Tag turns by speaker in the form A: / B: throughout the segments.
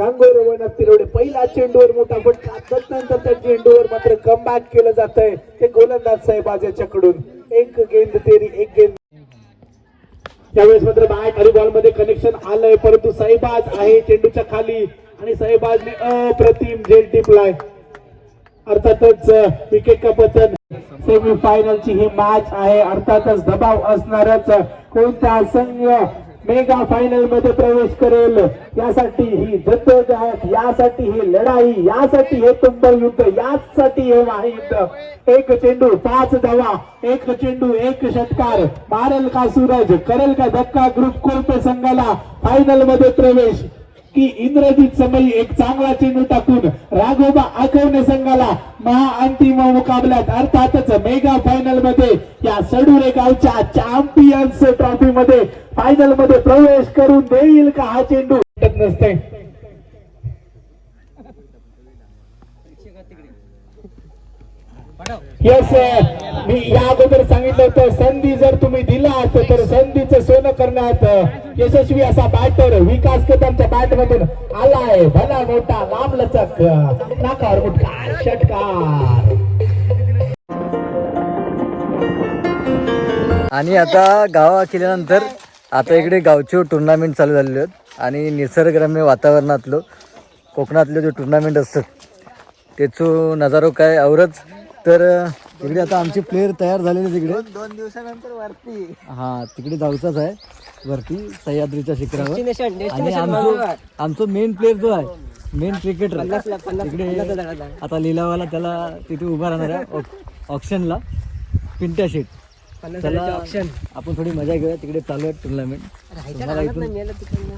A: गांगोर one Tirawade पहिला चेंडूवर मोठा फटका त्यानंतर त्या चेंडूवर मात्र कम बॅक केलं जात आहे ते गोलंदाज साहेबाज याच्याकडून. एक गेंद तेरी एक गेंद. त्यावेळेस मात्र बॅट आणि बॉलमध्ये कनेक्शन आलंय परंतु साहेबाज आहे चेंडूच्या खाली. आणि साहेबाजने अप्रतिम झेल टिपलाय. अर्थातच विकेट का पतन सेमीफायनलची ही मॅच आहे. अर्थातच दबाव असणारच. कोणता संघ मेगा फायनलमध्ये प्रवेश करेल. यासाठी ही जद्दोजहद यासाठी ही लढाई यासाठी हे तुंबळ युद्ध यासाठी हे महायुद्ध. एक चेंडू पाच धावा एक चेंडू एक षटकार. मारेल का सूरज करेल का धक्का ग्रुप कोल्पे संघाला? फायनलमध्ये प्रवेश. की इंद्रजित समयी एक चांगला चेंडू टाकून राघोबा आखवणे संघाला महाअंतिम मुकाबल्यात. अर्थातच मेगा फायनलमध्ये या सडुरे गावच्या चॅम्पियन्स ट्रॉफी मध्ये फायनलमध्ये प्रवेश करून देईल का हा चेंडू? नसते. येस मी या अगोदर सांगितलं होतं संधी जर तुम्ही दिला तर संधीचं सोनं करण्यात यशस्वी असा बॅटर विकास कदमच्या बॅट मधून आलाय. भला मोठा लांब लचक नाकार मुटका षटकार.
B: आणि आता गावा केल्यानंतर आता इकडे गावचे टुर्नामेंट चालू झालेले आहेत. आणि निसर्गरम्य वातावरणातलं कोकणातलं जे टुर्नामेंट असतात त्याचो नजारो काय औरच तर इकडे आता आमचे प्लेयर तयार झालेले तिकडे.
C: दोन दिवसानंतर वरती.
B: हा तिकडे जाऊचाच आहे. वरती सह्याद्रीच्या शिखरावर. आणि आमचं. आमचं मेन प्लेअर जो आहे मेन क्रिकेटर तिकडे. आता लिलावाला त्याला तिथे उभा राहणार आहे ऑप्शनला पिंट्या शेट. त्याला आपण थोडी मजा घेऊया. तिकडे चालू आहे टुर्नामेंट तुम्हाला इथून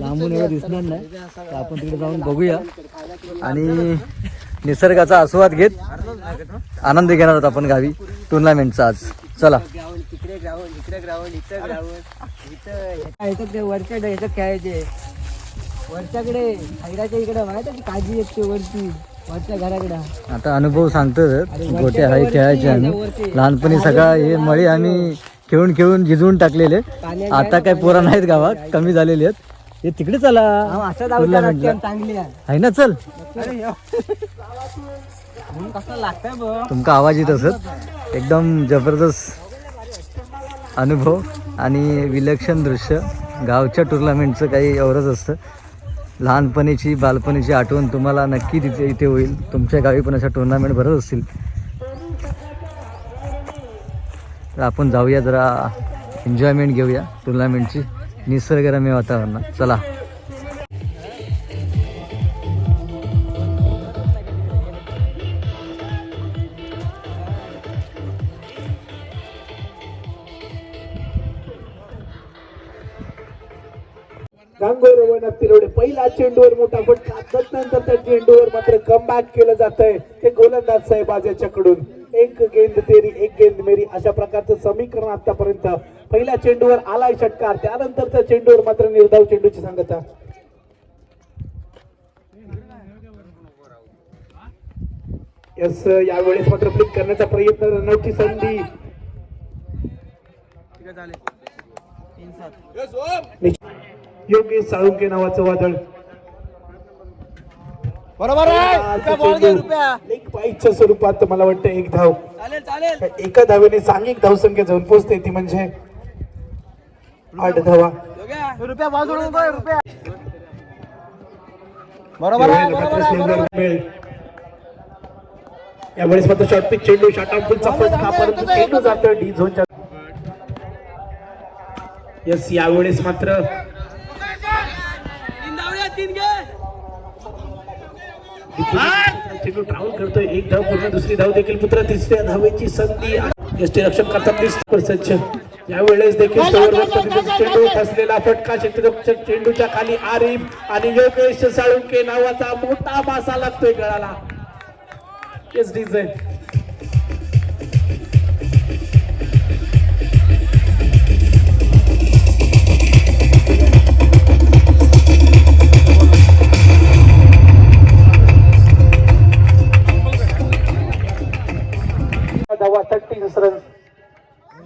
B: लांबून एवढं दिसणार नाही. तर आपण तिकडे जाऊन बघूया. आणि निसर्गाचा आस्वाद घेत आनंद घेणार आहोत आपण गावी. टुर्नामेंटचा आज. चला.
C: तिकडे ग्राउंड इकडे ग्राउंड इथं ग्राउंड इथं वरच्या ह्याच्यात खेळायचे वरच्याकडे हैराच्या इकडे माहिती काळजी येते वरती वरच्या घराकडे
B: आता अनुभव सांगतो गोटे हाय खेळायचे आम्ही. लहानपणी सगळा हे मळी आम्ही खेळून खेळून जिजवून टाकलेले. आता काय पोरा नाहीत गावात. कमी झालेले आहेत. हे तिकडे चला.
C: असं चांगली आहे.
B: आहे ना चल.
C: कसं लागतंय बघ.
B: तुमका आवाज येत असत. एकदम जबरदस्त अनुभव आणि विलक्षण दृश्य. गावच्या टुर्नामेंटचं काही एवढंच असतं. लहानपणीची बालपणीची आठवण तुम्हाला नक्की तिथे इथे होईल. तुमच्या गावी पण अशा टुर्नामेंट भरत असतील. तर आपण जाऊया जरा एन्जॉयमेंट घेऊया टुर्नामेंटची निसर्गरम्य वातावरण. चला.
A: गांगोर वन तिरवडे पहिला चेंडूवर मोठा फटका. त्यानंतर त्या चेंडूवर मात्र कमबॅक केलं जात आहे ते गोलंदाज साहेबाज याच्याकडून. एक गेंद तेरी एक गेंद मेरी अशा प्रकारचं समीकरण आतापर्यंत पहिल्या चेंडूवर आलाय षटकार त्यानंतरच्या चेंडूवर मात्र निर्धाव चेंडूची सांगता. यस यावेळेस मात्र फ्लिक करण्याचा प्रयत्न रनआउटची संधी. योगेश साळुंके नावाचं वादळ.
C: बरोबर
A: एक पाईच्या स्वरूपात मला वाटतं एक धाव.
C: चालेल चालेल.
A: एका धावेने सांघिक धावसंख्या जाऊन पोहोचते ती म्हणजे. आठ धावा
C: रुपया.
A: यावेळेस मात्र शॉर्ट पिच चेंडू शॉर्ट फटका परंतु चेंडू जातो डी झोनच्या. यस यावेळेस मात्र चेंडू ट्राव्हल करतोय. एक धाव पूर्ण दुसरी धाव देखील पुत्र तिसऱ्या धावेची संधी. यष्टी रक्षण करताना सज्ज यावेळेस देखील चेंडू फसलेला फटका क्षेत्ररक्षक चेंडूच्या खाली आरिफ आणि योगेश साळुंके नावाचा मोठा मासा लागतोय गळाला. येस डिझाईन धावा छत्तीस रन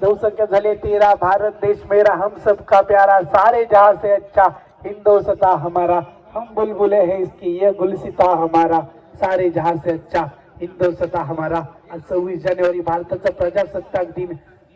A: संख्या झाले तेरा भारत देश मेरा हम सबका प्यारा सारे जहां से अच्छा हिंदोसता हमारा हम बुलबुले है इसकी ये गुलसिता हमारा सारे जहां से अच्छा हिंदोसता हमारा। आज सव्वीस जानेवारी भारताचा प्रजासत्ताक दिन।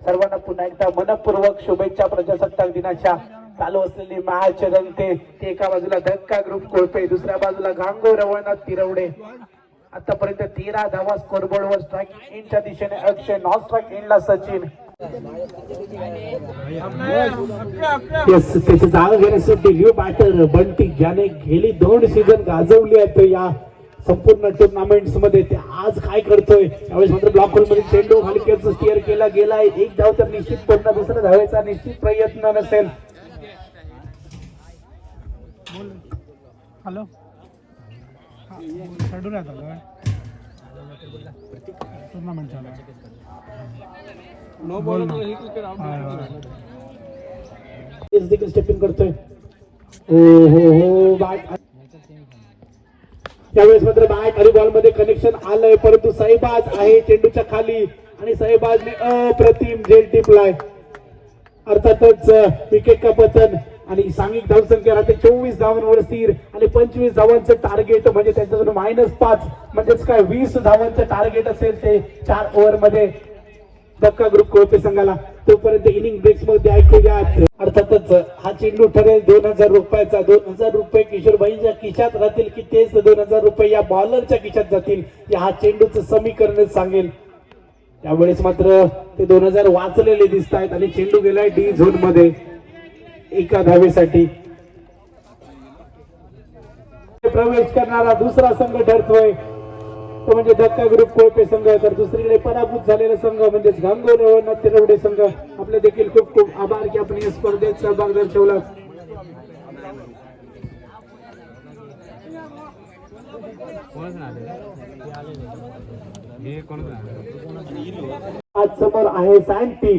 A: सर्वांना पुन्हा एकदा मनपूर्वक शुभेच्छा प्रजासत्ताक दिनाच्या। चालू असलेली मॅच रंगते ते एका बाजूला धक्का ग्रुप कोळपे दुसऱ्या बाजूला गांगो रवळनाथ तिरवडे. आतापर्यंत तेरा धावा स्कोरबोर्ड वर स्ट्राईक इनच्या दिशेने अक्षय नॉन स्ट्राईक इनला सचिन. त्याची जागा घेण्यासाठी लिव बॅटर बंटी ज्याने गेली दोन सीझन गाजवली आहे या संपूर्ण टुर्नामेंटमध्ये ते आज काय करतोय? त्यावेळेस मात्र ब्लॉकमध्ये चेंडू हलक्याच स्टिअर केला गेलाय. एक धाव तर निश्चित पडणं दुसऱ्या धावेचा निश्चित प्रयत्न नसेल.
D: हॅलो टुर्नामेंट चालू आहे बोल ना.
A: तेच देखील स्टेपिंग करतोय. हो हो. हो बॅट त्यावेळेस मात्र बॅट आणि बॉलमध्ये कनेक्शन आलंय परंतु साईबाज आहे चेंडूच्या खाली. आणि साईबाजने अप्रतिम झेल टिपलाय. अर्थातच विकेट का पतन आणि सांघिक धावसंख्या राहते चोवीस धावांवर स्थिर आणि पंचवीस धावांचं टार्गेट म्हणजे त्यांच्याकडून मायनस पाच म्हणजेच काय वीस धावांचं टार्गेट असेल ते चार ओव्हरमध्ये धक्का ग्रुप कोळपे संघाला. तोपर्यंत इनिंग ब्रेक्समध्ये ऐकूया अर्थातच हा चेंडू ठरेल दोन हजार रुपयाचा. दोन हजार रुपये किशोरबाईंच्या खिशात राहतील की तेच दोन हजार रुपये या बॉलरच्या खिशात जातील या हा चेंडूचं समीकरणच सांगेल. त्यावेळेस मात्र ते दोन हजार वाचलेले दिसत आहेत आणि चेंडू गेलाय डी झोनमध्ये. एका धावेसाठी प्रवेश करणारा दुसरा संघ ठरतोय. तो म्हणजे धक्का ग्रुप कोळपे संघ तर दुसरीकडे पराभूत झालेला संघ म्हणजेच गांगोर रवनाथ तिरवडे संघ. आपले देखील खूप खूप आभार की आपण या स्पर्धेत सहभाग दर्शवला. आज समोर आहे सँटी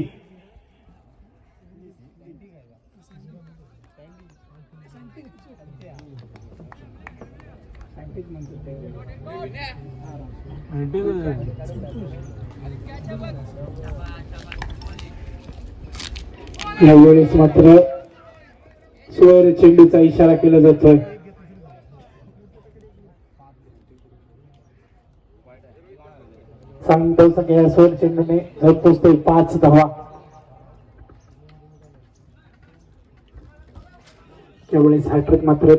A: यावेळेस मात्र स्वर चेंडूचा इशारा केला जातोय. सांगतो सगळ्या स्वर चेंडूने. पोचतोय पाच धावा त्यावेळेस हॅट्रिक मात्र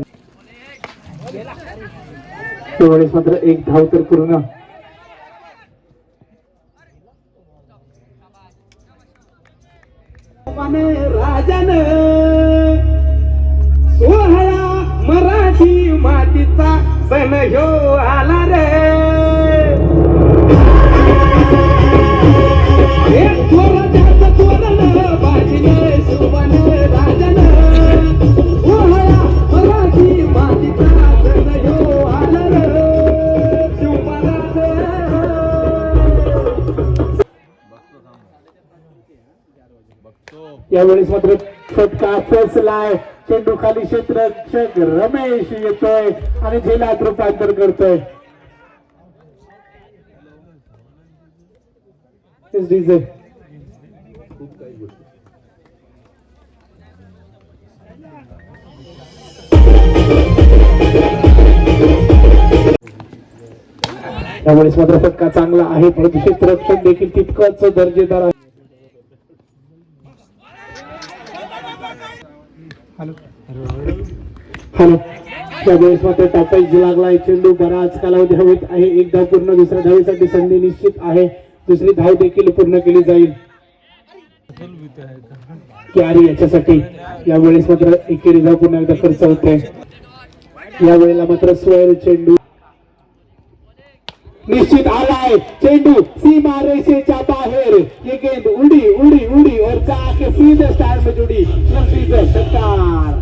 A: त्यावेळेस मात्र एक धाव तर पूर्ण राजन सोहळा मराठी मातीचा सण ह्यो आला रे. यावेळेस मात्र फटका फसलाय. चेंडू खाली क्षेत्ररक्षक रमेश येतोय आणि झेलात रूपांतर करतोय. डीजे त्यावेळेस मात्र फटका चांगला आहे. परंतु क्षेत्ररक्षण देखील तितकंच दर्जेदार आहे.
D: हॅलो.
A: त्यावेळेस मात्र टापाईच लागलाय चेंडू बराच कालावधी हवेत आहे. एक धाव पूर्ण दुसऱ्या धावेसाठी संधी निश्चित आहे. दुसरी धाव देखील पूर्ण केली जाईल. कॅरी याच्यासाठी. यावेळेस मात्र एकेरी धाव पुन्हा एकदा खर्च होते. यावेळेला मात्र स्वैर चेंडू निश्चित आलाय. चेंडू सीमा रेषेच्या बाहेर. ही गेंद उडी उडी उडी. और जाके सीधे स्टैंड में जुड़ी. सीधे षटकार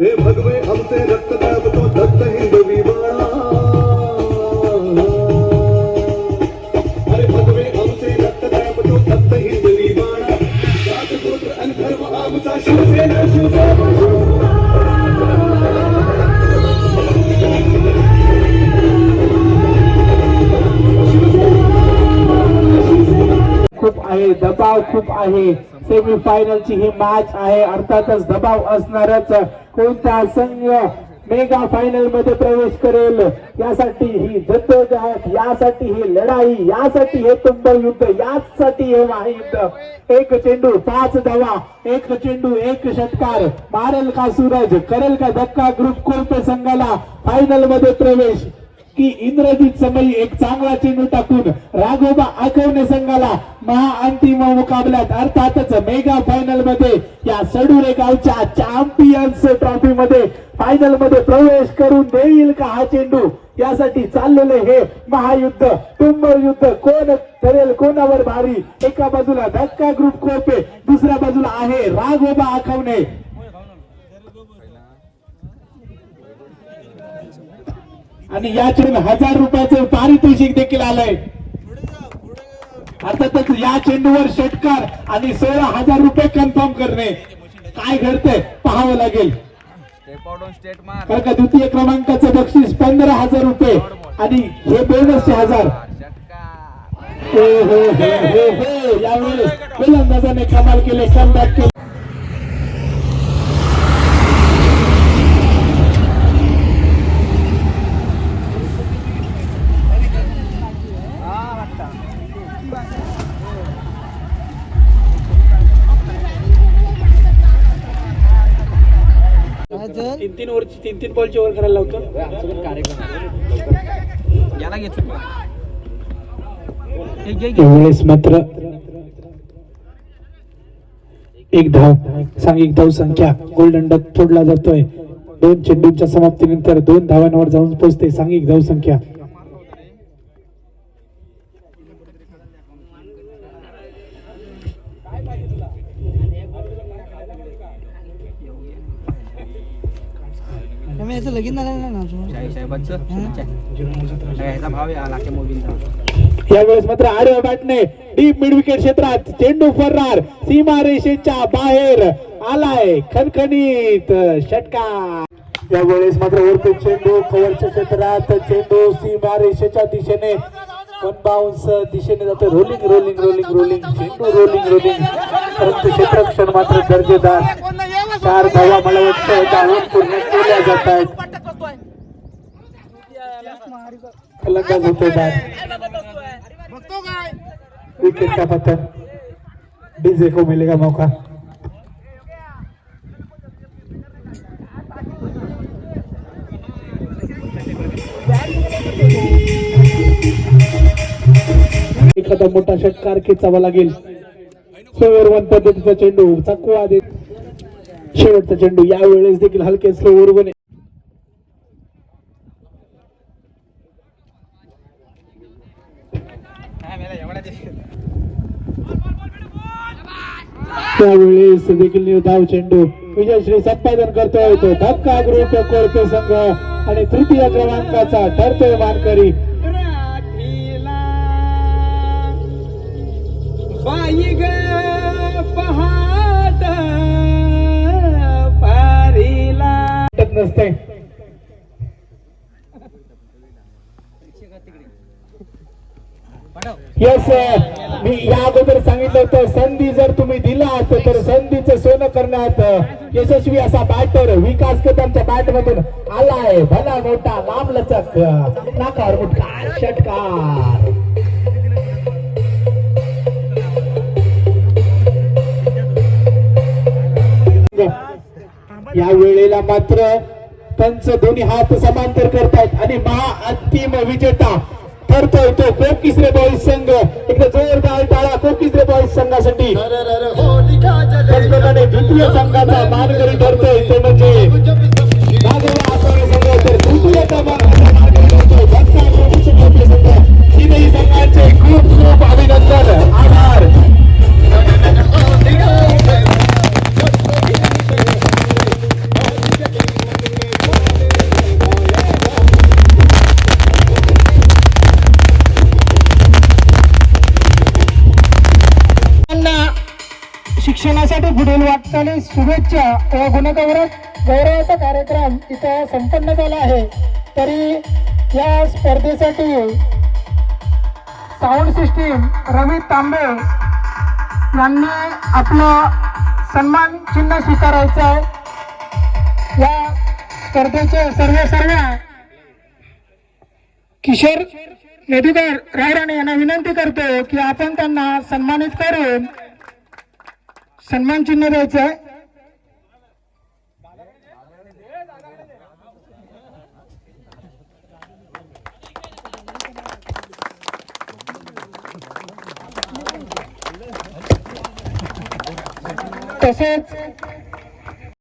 E: हे भगवे हमसे रक्त दाब तो दत्त हिंद बाळा
A: आहे दबाव खूप आहे. सेमी फायनलची ही मॅच आहे. अर्थातच दबाव असणारच कोणता संघ मेगा फायनलमध्ये प्रवेश करेल? यासाठी ही जद्दोजहद यासाठी ही लढाई यासाठी हे तुंबळ युद्ध यासाठी हे महायुद्ध. एक चेंडू पाच धावा एक चेंडू एक षटकार. मारेल का सूरज करेल का धक्का ग्रुप कोणत्या संघाला? फायनलमध्ये प्रवेश. की इंद्रजित समयी एक चांगला चेंडू टाकून राघोबा आखवणे संघाला महाअंतिम मुकाबल्यात. अर्थातच मेगा फायनलमध्ये या सडुरे गावच्या चॅम्पियन्स ट्रॉफी मध्ये फायनलमध्ये प्रवेश करून देईल का हा चेंडू? यासाठी चाललेले हे महायुद्ध टुंबर युद्ध कोण ठरेल कोणावर भारी? एका बाजूला धक्का ग्रुप कोपे दुसऱ्या बाजूला आहे राघोबा आखवणे आणि या चेंडू हजार रुपयाचं पारितोषिक देखील आलंय. अर्थातच या चेंडूवर षटकार आणि सोळा हजार रुपये कन्फर्म करणे. काय घडतंय? पाहावं लागेल. का द्वितीय क्रमांकाचं बक्षीस पंधरा हजार रुपये. आणि हे बोनसचे हजार. हो हो हो हो हो. यावेळेस गोलंदाजाने कमाल केले कमबॅक केले. तीन तीन ओव्हरची तीन तीन बॉलची ओव्हर करायला लावतो. त्यावेळेस मात्र एक धाव सांघिक धाव संख्या. गोल्डन डक फोडला जातोय. दोन चेंडूंच्या समाप्तीनंतर दोन धावांवर जाऊन पोहोचते. सांघिक धाव संख्या.
C: याचं लगीन झालं
A: यावेळेस मात्र आडव्या बॅटने डीप मिड विकेट क्षेत्रात चेंडू फर्रार सीमा रेषेच्या बाहेर आलाय खणखणीत षटकार. यावेळेस मात्र वरती चेंडू कव्हरच्या क्षेत्रात चेंडू सीमा रेषेच्या दिशेने वन बाउन्स दिशेने जातो रोलिंग रोलिंग रोलिंग रोलिंग चेंडू रोलिंग रोलिंग परंतु क्षेत्ररक्षण मात्र दर्जेदार. चार धावा मला वाटतं धावून पूर्ण केल्या जात आहेत. फलंदाज होते बाद विकेट का पतन डीजे को मिलेगा मौका. एखादा मोठा षटकार खेचावा लागेल. स्लोवर वन पद्धतीचा चेंडू चकवा देत शेवटचा चेंडू. यावेळेस देखील हलके स्लो वन त्यावेळेस देखील धाव चेंडू. विजयश्री संपादन करतोय तो. धक्का ग्रुप कोरपे संघ आणि तृतीय क्रमांकाचा ठरतोय मानकरी. असते येस मी या अगोदर सांगितलं होतं संधी जर तुम्ही दिलात तर संधीचं सोनं करण्यात यशस्वी असा बॅटर विकास कदमच्या बॅट मधून आलाय. भला मोठा लांब लचक नाकार मुटका षटकार. या वेळेला मात्र पंच दोन्ही हात समांतर करतायत आणि महा अंतिम विजेता ठरतोय तो कोकिसरे बॉईज संघ. एकदा जोरदार टाळा कोकिसरे बॉईज संघासाठी. त्याचप्रमाणे द्वितीय संघाचा मानकरी ठरतोय ते म्हणजे तर तृतीय क्रमांकाचा मानकरी खूप खूप अभिनंदन. आभार.
F: शिक्षणासाठी पुढील वाटचाली शुभेच्छा व गुणगौरव गौरवाचा कार्यक्रम इथं संपन्न झाला आहे. तरी या स्पर्धेसाठी साऊंड सिस्टीम रवी तांबे यांनी आपलं सन्मान चिन्ह स्वीकारायचं आहे. या स्पर्धेचे सर्व सर्व किशोर मधुकर रायराणे यांना विनंती करतो की आपण त्यांना सन्मानित करून सन्मान चिन्ह द्यायचं आहे. तसेच